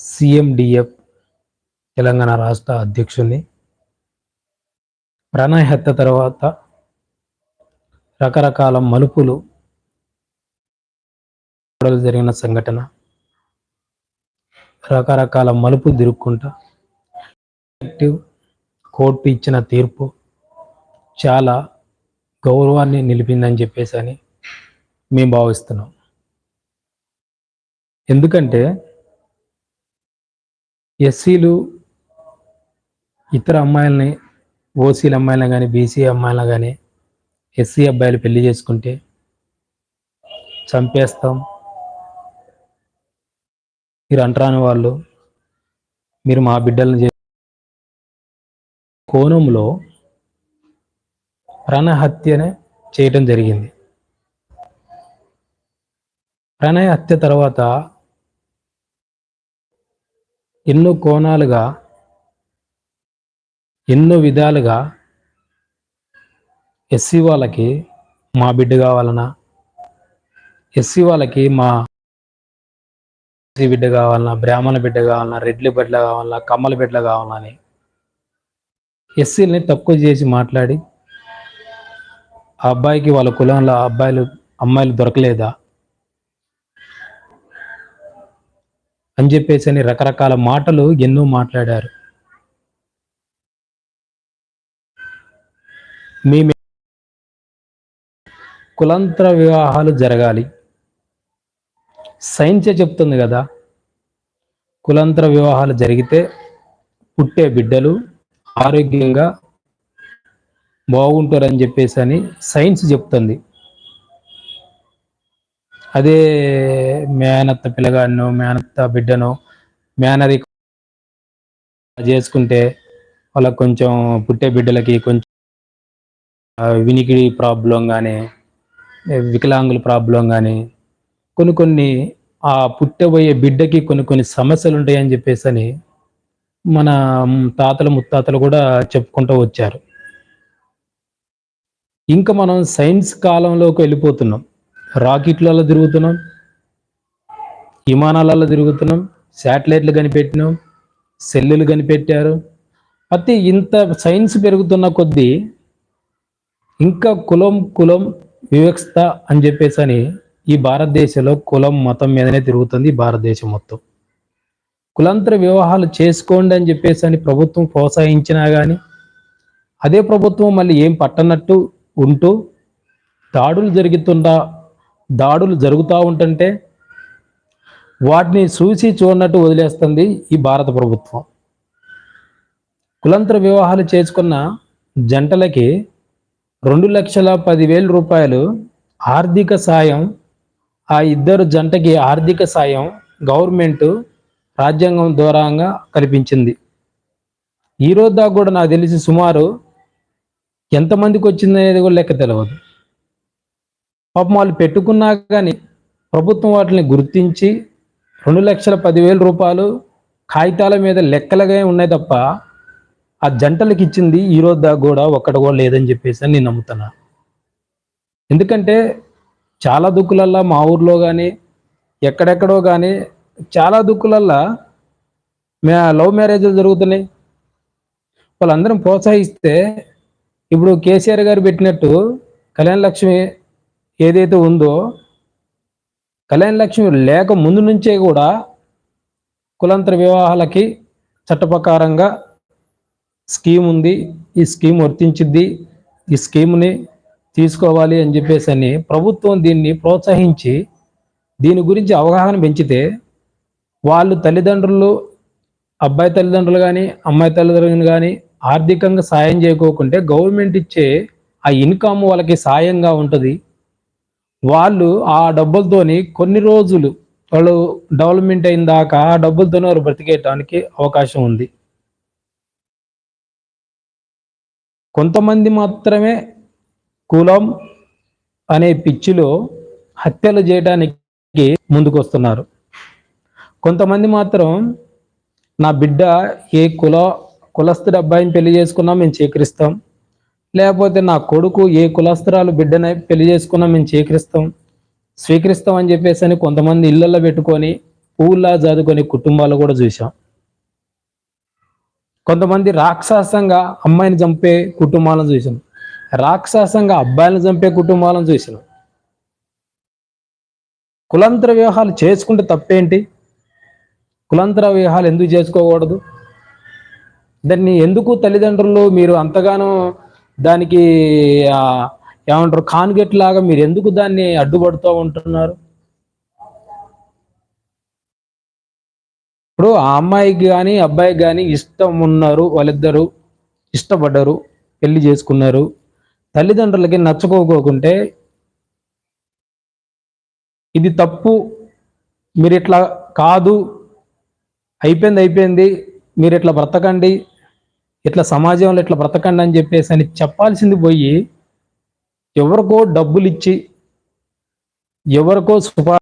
CMDF Telangana రాష్ట్ర అధ్యక్షుడిని ప్రణయ్ హత్య తర్వాత రకరకాల మలుపులు జరిగిన సంఘటన రకరకాల మలుపు తిరుక్కుంటా కోర్టు ఇచ్చిన తీర్పు చాలా గౌరవాన్ని నిలిపిందని చెప్పేసి అని మేము భావిస్తున్నాం. ఎందుకంటే ఎస్సీలు ఇతర అమ్మాయిలని ఓసీల అమ్మాయిలను కానీ బీసీ అమ్మాయిలను కానీ ఎస్సీ అబ్బాయిలు పెళ్ళి చేసుకుంటే చంపేస్తాం. మీరు అంటరాని వాళ్ళు మీరు మా బిడ్డలను చే కోణంలో ప్రాణహత్యనే చేయటం జరిగింది. ప్రణయ హత్య తర్వాత ఎన్నో కోణాలుగా ఎన్నో విధాలుగా ఎస్సీ వాళ్ళకి మా బిడ్డ కావాలన్నా ఎస్సీ వాళ్ళకి మా ఎస్సీ బిడ్డ కావాలన్నా బ్రాహ్మణ బిడ్డ కావాలన్నా రెడ్ల బిడ్డ కావాలన్నా కమ్మల బిడ్డ కావాలన్నా అని ఎస్సీలని తక్కువ చేసి మాట్లాడి ఆ అబ్బాయికి వాళ్ళ కులంలో ఆ అబ్బాయిలు అమ్మాయిలు దొరకలేదా? అని చెప్పేసి అని రకరకాల మాటలు ఎన్నో మాట్లాడారు. మీ కులాంతర వివాహాలు జరగాలి. సైన్సే చెప్తుంది కదా కులాంతర వివాహాలు జరిగితే పుట్టే బిడ్డలు ఆరోగ్యంగా బాగుంటారని చెప్పేసి అని సైన్స్ చెప్తుంది. అదే మేనత్త పిల్లగాడినో మేనత్త బిడ్డనో మేనరి చేసుకుంటే వాళ్ళకి కొంచెం పుట్టే బిడ్డలకి కొంచెం వినికిడి ప్రాబ్లం కానీ వికలాంగుల ప్రాబ్లం కానీ కొన్ని కొన్ని ఆ పుట్టబోయే బిడ్డకి కొన్ని కొన్ని సమస్యలు ఉంటాయని చెప్పేసి అని మన తాతలు ముత్తాతలు కూడా చెప్పుకుంటూ వచ్చారు. ఇంకా మనం సైన్స్ కాలంలోకి వెళ్ళిపోతున్నాం. రాకెట్లలో తిరుగుతున్నాం విమానాలలో తిరుగుతున్నాం శాటిలైట్లు కనిపెట్టినాం సెల్లులు కనిపెట్టారు. అయితే ఇంత సైన్స్ పెరుగుతున్న కొద్దీ ఇంకా కులం కులం వివక్షత అని చెప్పేసి అని ఈ భారతదేశంలో కులం మతం మీదనే తిరుగుతుంది భారతదేశం మొత్తం. కులాంతర వివాహాలు చేసుకోండి అని చెప్పేసి అని ప్రభుత్వం ప్రోత్సహించినా కానీ అదే ప్రభుత్వం మళ్ళీ ఏం పట్టనట్టు ఉంటూ దాడులు జరుగుతుండా దాడులు జరుగుతూ ఉంటుంటే వాటిని చూసి చూడనట్టు వదిలేస్తుంది ఈ భారత ప్రభుత్వం. కులంతర వివాహాలు చేసుకున్న జంటలకి రెండు లక్షల పదివేల రూపాయలు ఆర్థిక సాయం ఆ ఇద్దరు జంటకి ఆర్థిక సాయం గవర్నమెంట్ రాజ్యాంగం దూరంగా కల్పించింది. ఈరోజు దాకా కూడా నాకు తెలిసి సుమారు ఎంతమందికి వచ్చిందనేది కూడా లెక్క తెలియదు పాపం వాళ్ళు పెట్టుకున్నా కానీ ప్రభుత్వం వాటిని గుర్తించి రెండు లక్షల పదివేల రూపాయలు కాగితాల మీద లెక్కలుగా ఉన్నాయి తప్ప ఆ జంటలకు ఇచ్చింది ఈరోజు దాకా కూడా ఒక్కటి కూడా లేదని చెప్పేసి అని నేను నమ్ముతున్నా. ఎందుకంటే చాలా దుక్కులల్లా మా ఊర్లో కానీ ఎక్కడెక్కడో కానీ చాలా దుక్కులల్లా మే లవ్ మ్యారేజ్లు జరుగుతున్నాయి. వాళ్ళందరం ప్రోత్సహిస్తే ఇప్పుడు కేసీఆర్ గారు పెట్టినట్టు కళ్యాణ లక్ష్మి ఏదైతే ఉందో కళ్యాణ లక్ష్మి లేక ముందు నుంచే కూడా కులాంతర వివాహాలకి చట్టప్రకారంగా స్కీమ్ ఉంది. ఈ స్కీమ్ వర్తించిద్ది. ఈ స్కీమ్ని తీసుకోవాలి అని చెప్పేసి అని ప్రభుత్వం దీన్ని ప్రోత్సహించి దీని గురించి అవగాహన పెంచితే వాళ్ళు తల్లిదండ్రులు అబ్బాయి తల్లిదండ్రులు కానీ అమ్మాయి తల్లిదండ్రులు కానీ ఆర్థికంగా సాయం చేయకోకుంటే గవర్నమెంట్ ఇచ్చే ఆ ఇన్కమ్ వాళ్ళకి సాయంగా ఉంటుంది. వాళ్ళు ఆ డబ్బులతోని కొన్ని రోజులు వాళ్ళు డెవలప్మెంట్ అయిన దాకా ఆ డబ్బులతోనే వారు బ్రతికేయటానికి అవకాశం ఉంది. కొంతమంది మాత్రమే కులం అనే పిచ్చిలో హత్యలు చేయడానికి ముందుకు వస్తున్నారు కొంతమంది మాత్రం నా బిడ్డ ఏ కుల కులస్తుడి అబ్బాయిని పెళ్ళి చేసుకున్నా మేము చేకరిస్తాం. లేకపోతే నా కొడుకు ఏ కులస్త్రాలు బిడ్డనై పెళ్ళి చేసుకున్నా మేము చేకరిస్తాం స్వీకరిస్తాం అని చెప్పేసి అని కొంతమంది ఇళ్ళలో పెట్టుకొని పువ్వులా చదువుకొని కుటుంబాలు కూడా చూసాం కొంతమంది రాక్షసంగా అమ్మాయిని చంపే కుటుంబాలను చూసాం రాక్షసంగా అబ్బాయిలను చంపే కుటుంబాలను చూసాం కులంతర వివాహాలు చేసుకుంటే తప్పేంటి? కులంతర వివాహాలు ఎందుకు చేసుకోకూడదు? దాన్ని ఎందుకు తల్లిదండ్రులు మీరు అంతగానో దానికి ఏమంటారు కాన్గెట్ లాగా మీరు ఎందుకు దాన్ని అడ్డుపడుతూ ఉంటున్నారు? ఇప్పుడు ఆ అమ్మాయికి కానీ అబ్బాయికి కానీ ఇష్టం ఉన్నారు వాళ్ళిద్దరు ఇష్టపడ్డారు పెళ్ళి చేసుకున్నారు. తల్లిదండ్రులకి నచ్చకోకుంటే ఇది తప్పు మీరు ఇట్లా కాదు అయిపోయింది అయిపోయింది మీరు ఇట్లా బ్రతకండి ఇట్లా సమాజంలో ఇట్లా బ్రతకండి అని చెప్పేసి అని చెప్పాల్సింది పోయి ఎవరికో డబ్బులు ఇచ్చి ఎవరికో సుపా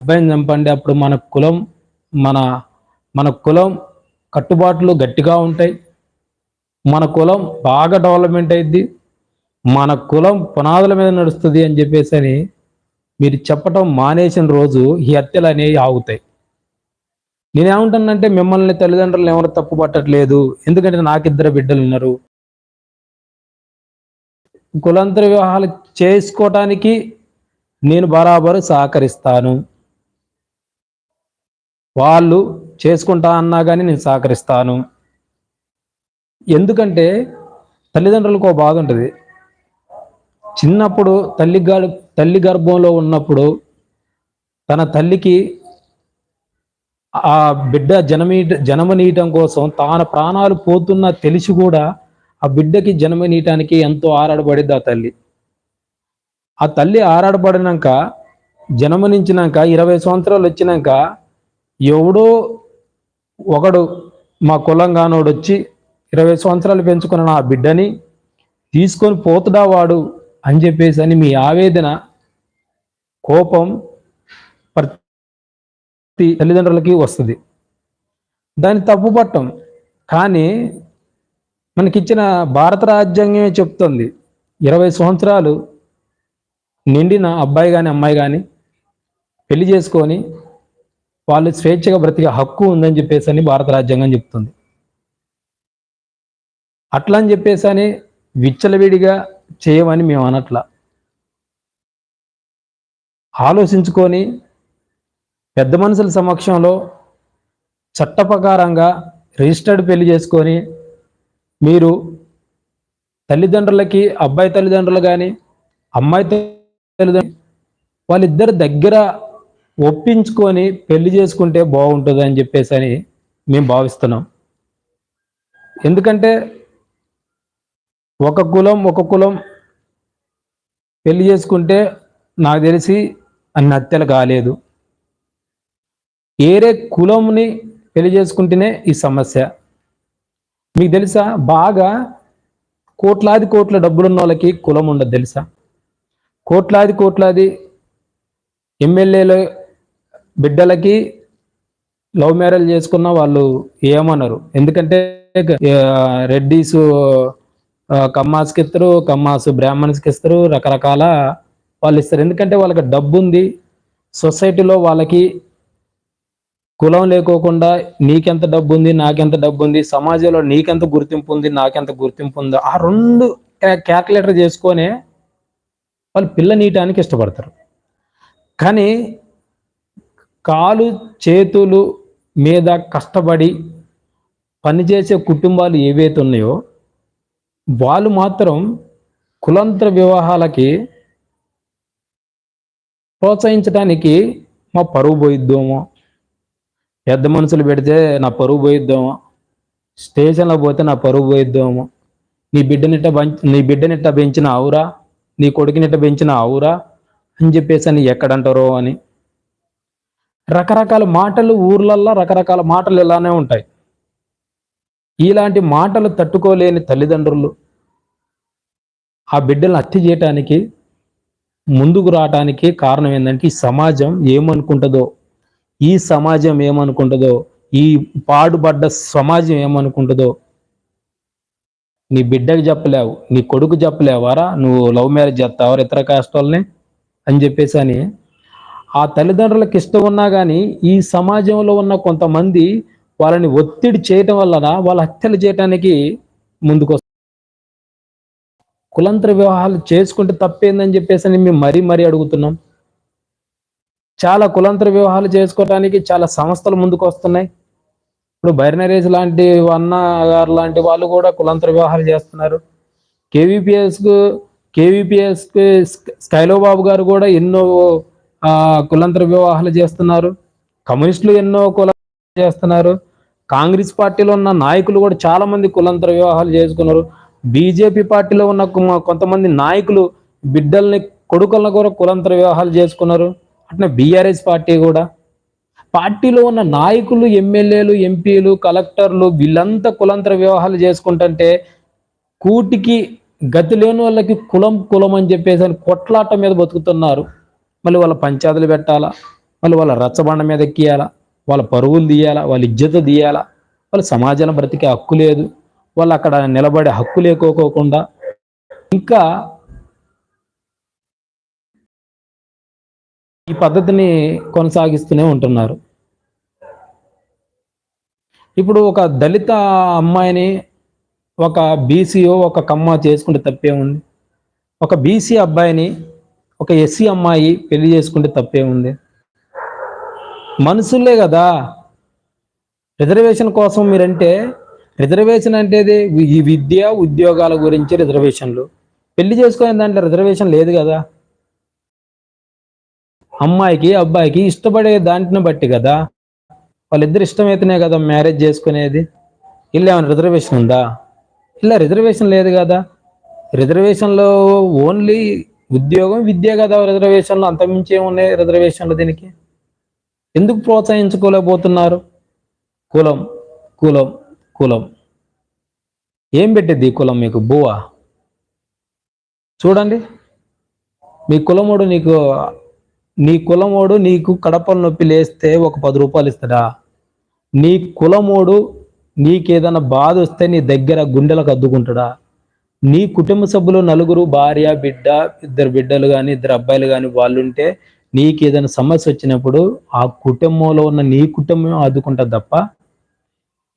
అబ్బాయిని చంపండి. అప్పుడు మన కులం మన మన కులం కట్టుబాట్లు గట్టిగా ఉంటాయి. మన కులం బాగా డెవలప్మెంట్ అయింది మన కులం పునాదుల మీద నడుస్తుంది అని చెప్పేసి అని మీరు చెప్పటం మానేసిన రోజు ఈ హత్యలు అనేవి ఆగుతాయి. నేనేమంటానంటే మిమ్మల్ని తల్లిదండ్రులు ఎవరు తప్పు పట్టట్లేదు ఎందుకంటే నాకు ఇద్దరు బిడ్డలు ఉన్నారు. కులాంతర వివాహాలు చేసుకోవటానికి నేను బరాబరు సహకరిస్తాను. వాళ్ళు చేసుకుంటా అన్నా కానీ నేను సహకరిస్తాను. ఎందుకంటే తల్లిదండ్రులకు బాధ ఉంటుంది. చిన్నప్పుడు తల్లి తల్లి గర్భంలో ఉన్నప్పుడు తన తల్లికి ఆ బిడ్డ జనమీ జన్మనీయటం కోసం తాన ప్రాణాలు పోతున్నా తెలిసి కూడా ఆ బిడ్డకి జన్మనీయటానికి ఎంతో ఆరాడబడింది ఆ తల్లి. ఆ తల్లి ఆరాడబడినాక జన్మనించినాక ఇరవై సంవత్సరాలు వచ్చినాక ఎవడో ఒకడు మా కులంగానోడు వచ్చి ఇరవై సంవత్సరాలు పెంచుకున్న ఆ బిడ్డని తీసుకొని పోతుడా వాడు అని చెప్పేసి అని మీ ఆవేదన కోపం ప్రతి తల్లిదండ్రులకి వస్తుంది. దాన్ని తప్పుపట్టం కానీ మనకిచ్చిన భారత రాజ్యాంగమే చెప్తుంది. ఇరవై సంవత్సరాలు నిండిన అబ్బాయి కానీ అమ్మాయి కానీ పెళ్ళి చేసుకొని వాళ్ళు స్వేచ్ఛగా బ్రతికే హక్కు ఉందని చెప్పేసి అని భారత రాజ్యాంగం చెప్తుంది. అట్లా అని చెప్పేసి అని విచ్చలవిడిగా చేయమని మేము అనట్లా ఆలోచించుకొని పెద్ద మనుషుల సమక్షంలో చట్ట ప్రకారంగా రిజిస్టర్డ్ పెళ్ళి చేసుకొని మీరు తల్లిదండ్రులకి అబ్బాయి తల్లిదండ్రులు కానీ అమ్మాయి తల్లిదండ్రులు వాళ్ళిద్దరి దగ్గర ఒప్పించుకొని పెళ్ళి చేసుకుంటే బాగుంటుంది అని చెప్పేసి అని మేము భావిస్తున్నాం. ఎందుకంటే ఒక కులం ఒక కులం పెళ్ళి చేసుకుంటే నాకు తెలిసి అన్ని హత్యలు కాలేదు. ఏరే కులంని పెళ్ళి చేసుకుంటేనే ఈ సమస్య. మీకు తెలుసా? బాగా కోట్లాది కోట్ల డబ్బులున్న వాళ్ళకి కులం ఉండదు తెలుసా? కోట్లాది కోట్లాది ఎమ్మెల్యేల బిడ్డలకి లవ్ మ్యారేజ్ చేసుకున్న వాళ్ళు ఏమన్నారు ఎందుకంటే రెడ్డీస్ కమ్మాస్కి ఇస్తారు కమ్మాస్ బ్రాహ్మణ్స్కి ఇస్తారు రకరకాల వాళ్ళు ఇస్తారు ఎందుకంటే వాళ్ళకి డబ్బు ఉంది సొసైటీలో వాళ్ళకి కులం లేకోకుండా నీకెంత డబ్బు ఉంది నాకెంత డబ్బు ఉంది సమాజంలో నీకెంత గుర్తింపు ఉంది నాకెంత గుర్తింపు ఉందో ఆ రెండు క్యాల్కులేటర్ చేసుకొనే వాళ్ళు పిల్ల నీయటానికి ఇష్టపడతారు. కానీ కాలు చేతులు మీద కష్టపడి పనిచేసే కుటుంబాలు ఏవైతే ఉన్నాయో వాళ్ళు మాత్రం కులంతర వివాహాలకి ప్రోత్సహించడానికి మా పరువు పోయిద్దామో పెద్ద మనుషులు పెడితే నా పరువు పోయిద్దాము. స్టేషన్లో పోతే నా పరువు పోయిద్దాము. నీ బిడ్డనిట్ట నీ బిడ్డనిట్ట పెంచిన అవురా నీ కొడుకునిట్ట పెంచిన అవురా అని చెప్పేసి అని ఎక్కడంటారో అని. రకరకాల మాటలు ఊర్లల్లో రకరకాల మాటలు ఇలానే ఉంటాయి. ఇలాంటి మాటలు తట్టుకోలేని తల్లిదండ్రులు ఆ బిడ్డలను హత్య చేయటానికి ముందుకు రావటానికి కారణం ఏంటంటే ఈ సమాజం ఏమనుకుంటుందో ఈ సమాజం ఏమనుకుంటుందో ఈ పాడుపడ్డ సమాజం ఏమనుకుంటుందో నీ బిడ్డకు చెప్పలేవు నీ కొడుకు చెప్పలేవారా? నువ్వు లవ్ మ్యారేజ్ చేస్తావారు ఇతర కాస్ట్ వాళ్ళని అని చెప్పేసి అని ఆ తల్లిదండ్రులకు ఇష్టం ఉన్నా కానీ ఈ సమాజంలో ఉన్న కొంతమంది వాళ్ళని ఒత్తిడి చేయటం వలన వాళ్ళ హత్యలు చేయటానికి ముందుకు వస్తారు కులంతర వివాహాలు చేసుకుంటే తప్పేందని చెప్పేసి అని మేము మరీ మరీ అడుగుతున్నాం. చాలా కులంతర వివాహాలు చేసుకోవడానికి చాలా సంస్థలు ముందుకు వస్తున్నాయి. ఇప్పుడు బైర్నరేజ్ లాంటి అన్న గారు లాంటి వాళ్ళు కూడా కులంతర వివాహాలు చేస్తున్నారు. కేవీపీఎస్కు కేవీపీఎస్కి స్కైలో బాబు గారు కూడా ఎన్నో కులంతర వివాహాలు చేస్తున్నారు. కమ్యూనిస్టులు ఎన్నో కుల చేస్తున్నారు. కాంగ్రెస్ పార్టీలో ఉన్న నాయకులు కూడా చాలా మంది కులంతర వివాహాలు చేసుకున్నారు. బీజేపీ పార్టీలో ఉన్న కొంతమంది నాయకులు బిడ్డల్ని కొడుకులను కూడా కులంతర వివాహాలు చేసుకున్నారు. అట్లా బీఆర్ఎస్ పార్టీ కూడా. పార్టీలో ఉన్న నాయకులు ఎమ్మెల్యేలు ఎంపీలు కలెక్టర్లు వీళ్ళంతా కులంతర వివాహాలు చేసుకుంటుంటే కూటికి గతి లేని వాళ్ళకి కులం కులం అని చెప్పేసి అని కొట్లాట మీద బతుకుతున్నారు. మళ్ళీ వాళ్ళ పంచాయతీలు పెట్టాలా? మళ్ళీ వాళ్ళ రచ్చబండ మీద ఎక్కియాలా? వాళ్ళ పరువులు తీయాలా? వాళ్ళ ఇజ్జత తీయాలా? వాళ్ళ సమాజంలో బ్రతికే హక్కు లేదు. వాళ్ళు అక్కడ నిలబడే హక్కు లేకోకోకుండా ఇంకా ఈ పద్ధతిని కొనసాగిస్తూనే ఉంటున్నారు. ఇప్పుడు ఒక దళిత అమ్మాయిని ఒక బీసీఓ ఒక కమ్మ చేసుకుంటే తప్పే ఉంది ఒక బీసీ అబ్బాయిని ఒక ఎస్సీ అమ్మాయి పెళ్ళి చేసుకుంటే తప్పే ఉంది మనుషుల్లే కదా. రిజర్వేషన్ కోసం మీరంటే రిజర్వేషన్ అంటేది ఈ విద్య ఉద్యోగాల గురించి రిజర్వేషన్లు. పెళ్ళి చేసుకునే దాంట్లో రిజర్వేషన్ లేదు కదా. అమ్మాయికి అబ్బాయికి ఇష్టపడే దాంట్ని బట్టి కదా. వాళ్ళిద్దరు ఇష్టమైతేనే కదా మ్యారేజ్ చేసుకునేది. ఇల్లు ఏమైనా రిజర్వేషన్ ఉందా? ఇలా రిజర్వేషన్ లేదు కదా. రిజర్వేషన్లో ఓన్లీ ఉద్యోగం విద్య కదా రిజర్వేషన్లు. అంతమించి ఏమున్నాయి రిజర్వేషన్లు దీనికి? ఎందుకు ప్రోత్సహించుకోలేకపోతున్నారు? కులం కులం కులం. ఏం పెట్టిద్ది కులం మీకు? బువా చూడండి. మీ కులముడు నీకు నీ కులమోడు నీకు కడపల నొప్పి లేస్తే ఒక పది రూపాయలు ఇస్తాడా? నీ కులమోడు నీకేదైనా బాధ వస్తే నీ దగ్గర గుండెలకు అద్దుకుంటాడా? నీ కుటుంబ సభ్యులు నలుగురు భార్య బిడ్డ ఇద్దరు బిడ్డలు కానీ ఇద్దరు అబ్బాయిలు కానీ వాళ్ళు ఉంటే నీకు ఏదైనా సమస్య వచ్చినప్పుడు ఆ కుటుంబంలో ఉన్న నీ కుటుంబం ఆదుకుంటుంది తప్ప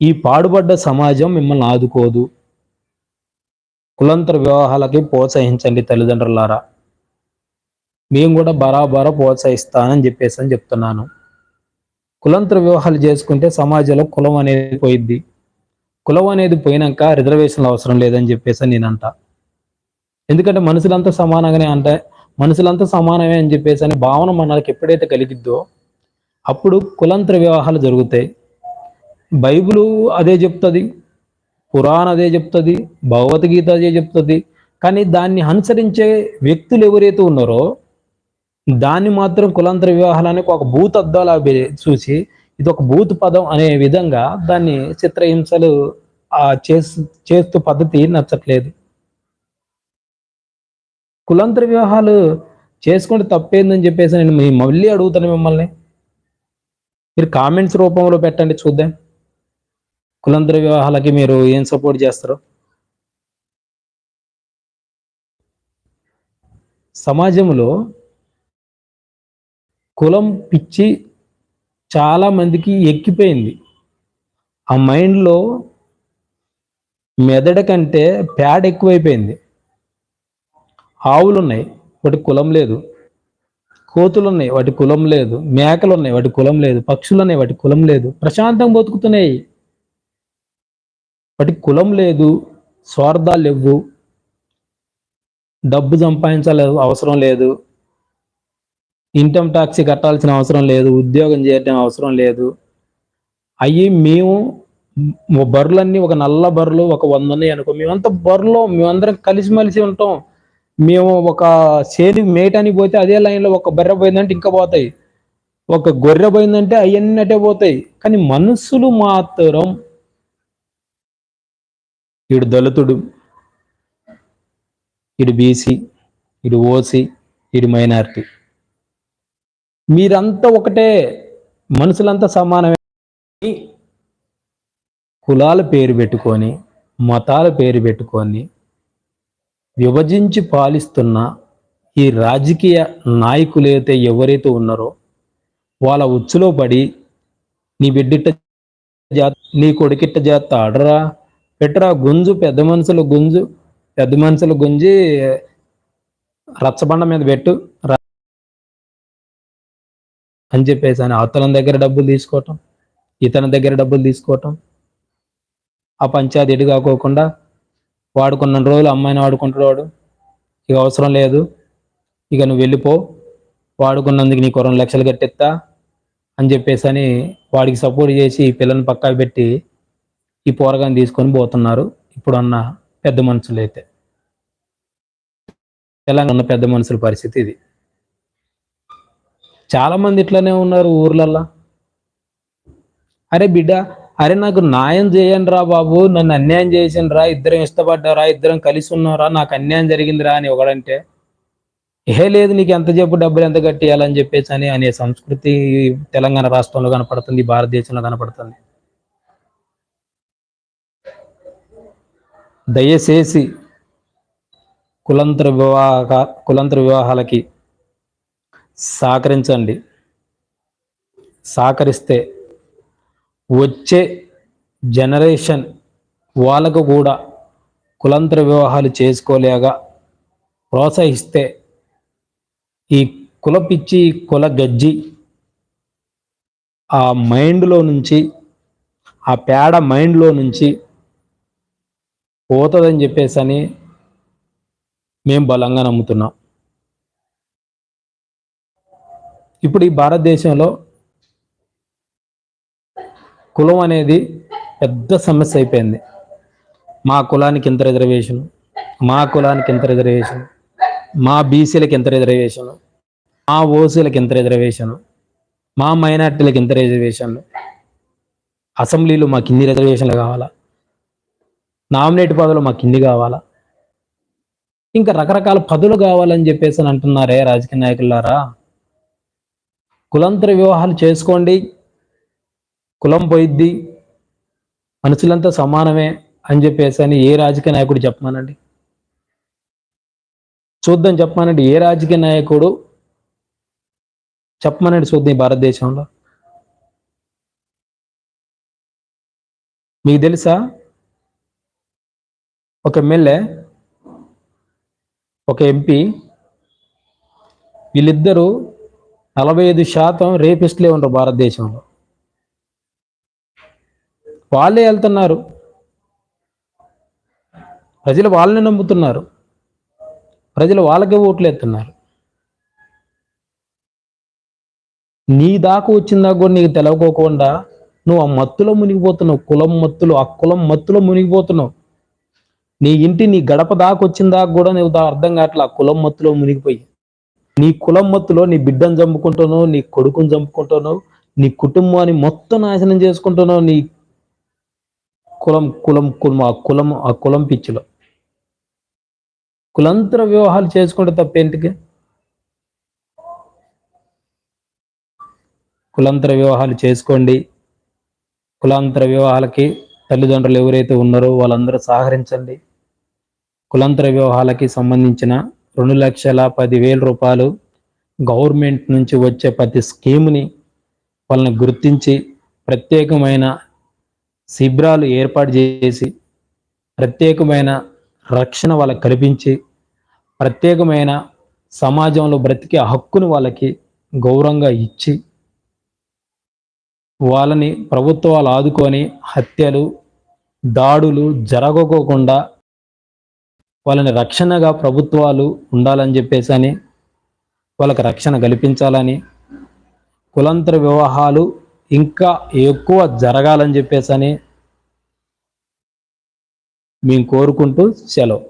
ఈ పాడుపడ్డ సమాజం మిమ్మల్ని ఆదుకోదు. కులంతర వివాహాలకి ప్రోత్సహించండి తల్లిదండ్రులారా. మేము కూడా బరాబరా ప్రోత్సహిస్తానని చెప్పేసి అని చెప్తున్నాను. కులంతర వివాహాలు చేసుకుంటే సమాజంలో కులం అనేది పోయిద్ది. కులం అనేది పోయినాక రిజర్వేషన్లు అవసరం లేదని చెప్పేసి నేనంట. ఎందుకంటే మనుషులంతా సమానంగానే అంటే మనుషులంతా సమానమే అని చెప్పేసి అనే భావన మనకి ఎప్పుడైతే కలిగిద్దో అప్పుడు కులంతర వివాహాలు జరుగుతాయి. బైబుల్ అదే చెప్తుంది పురాణ అదే చెప్తుంది భగవద్గీత అదే చెప్తుంది. కానీ దాన్ని అనుసరించే వ్యక్తులు ఎవరైతే ఉన్నారో దాన్ని మాత్రం కులాంతర వివాహాలని ఒక భూత చూసి ఇది ఒక భూత పదం అనే విధంగా దాన్ని చిత్రహింసలు ఆ చేస్తూ పద్ధతి నచ్చట్లేదు. కులాంతర వివాహాలు చేసుకుంటే తప్పేందని చెప్పేసి నేను మళ్ళీ అడుగుతాను మిమ్మల్ని. మీరు కామెంట్స్ రూపంలో పెట్టండి చూద్దాం. కులాంతర వివాహాలకి మీరు ఏం సపోర్ట్ చేస్తారు. సమాజంలో కులం పిచ్చి చాలా మందికి ఎక్కిపోయింది. ఆ మైండ్లో మెదడు కంటే ప్యాడ్ ఎక్కువైపోయింది. ఆవులు ఉన్నాయి వాటి కులం లేదు. కోతులు ఉన్నాయి వాటి కులం లేదు. మేకలు ఉన్నాయి వాటి కులం లేదు. పక్షులు ఉన్నాయి వాటి కులం లేదు. ప్రశాంతంగా బతుకుతున్నాయి. వాటి కులం లేదు స్వార్థాలు లేవు. డబ్బు సంపాదించాలి అవసరం లేదు. ఇన్కమ్ ట్యాక్స్ కట్టాల్సిన అవసరం లేదు ఉద్యోగం చేయడం అవసరం లేదు. అయ్యి మేము బర్రెలన్నీ ఒక నల్ల బర్రెలు ఒక వంద ఉన్నాయి అనుకో మేమంతా బర్రెలో మేమందరం కలిసిమెలిసి ఉంటాం. మేము ఒక చేతి మేయటానికి పోతే అదే లైన్లో ఒక బర్రె పోయిందంటే ఇంకా పోతాయి. ఒక గొర్రె పోయిందంటే అవన్నట్టే పోతాయి. కానీ మనుషులు మాత్రం ఇడు దళితుడు ఇడు బీసీ ఇడు ఓసీ ఇడు మైనారిటీ. మీరంతా ఒకటే మనుషులంతా సమానమే. కులాల పేరు పెట్టుకొని మతాల పేరు పెట్టుకొని విభజించి పాలిస్తున్న ఈ రాజకీయ నాయకులైతే ఎవరైతే ఉన్నారో వాళ్ళ ఉచ్చులో పడి నీ బిడ్డిట్ట జాత నీ కొడుకిట్ట జాత ఆడరా పెట్టరా గుంజు పెద్ద మనుషుల గుంజు పెద్ద మనుషుల గుంజి రచ్చబండ మీద పెట్టు అని చెప్పేసి అని అవతలం దగ్గర డబ్బులు తీసుకోవటం ఇతని దగ్గర డబ్బులు తీసుకోవటం ఆ పంచాయతీ ఎటు కాకోకుండా వాడుకున్న రోజులు అమ్మాయిని వాడుకుంటున్నాడు వాడు. ఇక అవసరం లేదు. ఇక నువ్వు వెళ్ళిపో. వాడుకున్నందుకు నీకు రెండు లక్షలు కట్టిస్తా అని చెప్పేసి అని వాడికి సపోర్ట్ చేసి ఈ పిల్లని పక్కా పెట్టి ఈ పోరగాన్ని తీసుకొని పోతున్నారు. ఇప్పుడున్న పెద్ద మనుషులు అయితే తెలంగాణ ఉన్న పెద్ద మనుషుల పరిస్థితి ఇది. చాలా మంది ఉన్నారు ఊర్లల్లో. అరే బిడ్డ అరే నాకు న్యాయం చేయండి రా బాబు నన్ను అన్యాయం చేసిండ్రు రా ఇద్దరం ఇష్టపడ్డారా ఇద్దరం కలిసి ఉన్నారా నాకు అన్యాయం జరిగిందిరా అని ఒకడంటే ఏ లేదు నీకు ఎంత చెప్పు డబ్బులు ఎంత కట్టేయాలని చెప్పేసి అని అనే సంస్కృతి తెలంగాణ రాష్ట్రంలో కనపడుతుంది భారతదేశంలో కనపడుతుంది. దయచేసి కులంతర వివాహ కులంతర వివాహాలకి సహకరించండి. సహకరిస్తే వచ్చే జనరేషన్ వాళ్ళకు కూడా కులంతర వివాహాలు చేసుకోలేగా ప్రోత్సహిస్తే ఈ కుల పిచ్చి కుల గజ్జి ఆ మైండ్లో నుంచి ఆ పేడ మైండ్లో నుంచి పోతుందని చెప్పేసి అని మేము బలంగా నమ్ముతున్నాం. ఇప్పుడు ఈ భారతదేశంలో కులం అనేది పెద్ద సమస్య అయిపోయింది. మా కులానికి ఇంత రిజర్వేషన్ మా కులానికి ఇంత రిజర్వేషన్ మా బీసీలకు ఎంత రిజర్వేషన్ మా ఓసీలకు ఎంత రిజర్వేషన్ మా మైనార్టీలకు ఎంత రిజర్వేషన్లు అసెంబ్లీలో మాకు ఇన్ని రిజర్వేషన్లు కావాలా? నామినేట్ పదవులు మాకు ఇన్ని కావాలా? ఇంకా రకరకాల పదవులు కావాలని చెప్పేసి అని అంటున్నారే రాజకీయ నాయకులారా. కులంతర వివాహాలు చేసుకోండి. కులం పోయిద్ది. మనుషులంతా సమానమే అని చెప్పేసి అని ఏ రాజకీయ నాయకుడు చెప్పమానండి. చూద్దాం చెప్పమానండి. ఏ రాజకీయ నాయకుడు చెప్పమనండి చూద్దాం భారతదేశంలో. మీకు తెలుసా? ఒక ఎమ్మెల్యే ఒక ఎంపీ వీళ్ళిద్దరూ నలభై ఐదు శాతం రేపిస్ట్లే ఉన్నారు భారతదేశంలో. వాళ్ళే వెళ్తున్నారు. ప్రజలు వాళ్ళని నమ్ముతున్నారు. ప్రజలు వాళ్ళకే ఓట్లు ఎత్తున్నారు నీ దాకా వచ్చిన దాకా కూడా నీకు తెలవకోకుండా నువ్వు ఆ మత్తులో మునిగిపోతున్నావు. కులం మత్తులో ఆ కులం మత్తులో మునిగిపోతున్నావు. నీ ఇంటి నీ గడప దాకా వచ్చిన దాకా కూడా నువ్వు అర్థం కావట్లే. ఆ కులం మత్తులో మునిగిపోయి నీ కులం మత్తులో నీ బిడ్డను చంపుకుంటున్నావు నీ కొడుకుని చంపుకుంటున్నావు నీ కుటుంబాన్ని మొత్తం నాశనం చేసుకుంటున్నావు నీ కులం కులం కులం ఆ కులం ఆ కులం పిచ్చిలో. కులంతర వివాహాలు చేసుకుంటే తప్పేంటికి కులాంతర వివాహాలు చేసుకోండి. కులాంతర వివాహాలకి తల్లిదండ్రులు ఎవరైతే ఉన్నారో వాళ్ళందరూ సహకరించండి. కులాంతర వివాహాలకి సంబంధించిన రెండు లక్షల పదివేల రూపాయలు గవర్నమెంట్ నుంచి వచ్చే ప్రతి స్కీమ్ని వాళ్ళని గుర్తించి ప్రత్యేకమైన శిబిరాలు ఏర్పాటు చేసి ప్రత్యేకమైన రక్షణ వాళ్ళకి కల్పించి ప్రత్యేకమైన సమాజంలో బ్రతికే హక్కును వాళ్ళకి గౌరవంగా ఇచ్చి వాళ్ళని ప్రభుత్వాలు ఆదుకొని హత్యలు దాడులు జరగకోకుండా వాళ్ళని రక్షణగా ప్రభుత్వాలు ఉండాలని చెప్పేసి అని వాళ్ళకి రక్షణ కల్పించాలని కులాంతర వివాహాలు ఇంకా ఎక్కువ జరగాలని చెప్పేసి అని మేము కోరుకుంటూ సెలవు.